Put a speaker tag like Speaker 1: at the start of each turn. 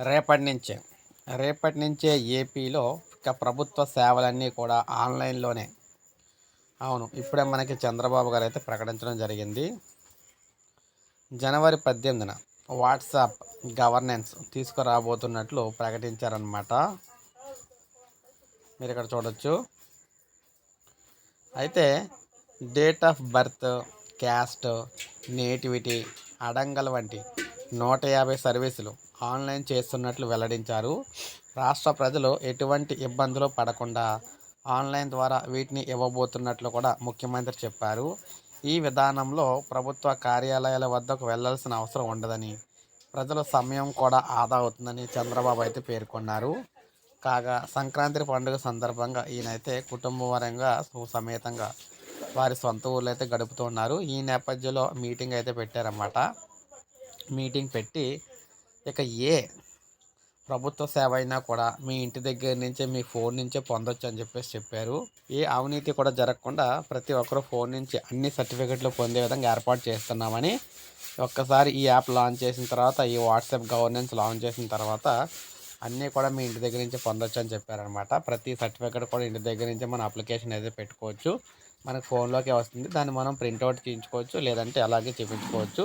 Speaker 1: రేపటి నుంచే రేపటి నుంచే ఏపీలో ఇక ప్రభుత్వ సేవలన్నీ కూడా ఆన్లైన్లోనే. అవును ఇప్పుడే మనకి చంద్రబాబు గారు అయితే ప్రకటించడం జరిగింది. జనవరి పద్దెనిమిదిన వాట్సాప్ గవర్నెన్స్ తీసుకురాబోతున్నట్లు ప్రకటించారనమాట మీరు ఇక్కడ చూడొచ్చు. అయితే date of birth caste nativity adangal వంటి నూట యాభై సర్వీసులు ఆన్లైన్ చేస్తున్నట్లు వెల్లడించారు. రాష్ట్ర ప్రజలు ఎటువంటి ఇబ్బందులు పడకుండా ఆన్లైన్ ద్వారా వీటిని ఇవ్వబోతున్నట్లు కూడా ముఖ్యమంత్రి చెప్పారు. ఈ విధానంలో ప్రభుత్వ కార్యాలయాల వద్దకు వెళ్ళాల్సిన అవసరం ఉండదని ప్రజల సమయం కూడా ఆదా అవుతుందని చంద్రబాబు అయితే పేర్కొన్నారు. కాగా సంక్రాంతి పండుగ సందర్భంగా ఈయనైతే కుటుంబపరంగా సమేతంగా వారి సొంత ఊర్లో అయితే గడుపుతున్నారు ఈ నేపథ్యంలో మీటింగ్ అయితే పెట్టారన్నమాట. మీటింగ్ పెట్టి ఇక ఏ ప్రభుత్వ సేవ అయినా కూడా మీ ఇంటి దగ్గర నుంచే మీ ఫోన్ నుంచే పొందొచ్చు అని చెప్పేసి చెప్పారు. ఏ అవినీతి కూడా జరగకుండా ప్రతి ఒక్కరు ఫోన్ నుంచి అన్ని సర్టిఫికెట్లు పొందే విధంగా ఏర్పాటు చేస్తున్నామని ఒక్కసారి ఈ యాప్ లాంచ్ చేసిన తర్వాత ఈ వాట్సాప్ గవర్నెన్స్ లాంచ్ చేసిన తర్వాత అన్నీ కూడా మీ ఇంటి దగ్గర నుంచి పొందొచ్చు అని చెప్పారనమాట ప్రతి సర్టిఫికెట్ కూడా ఇంటి దగ్గర నుంచి మన అప్లికేషన్ అయితే పెట్టుకోవచ్చు. మనకు ఫోన్లోకి వస్తుంది. దాన్ని మనం ప్రింట్అవుట్ తీయించుకోవచ్చు లేదంటే అలాగే చూపించుకోవచ్చు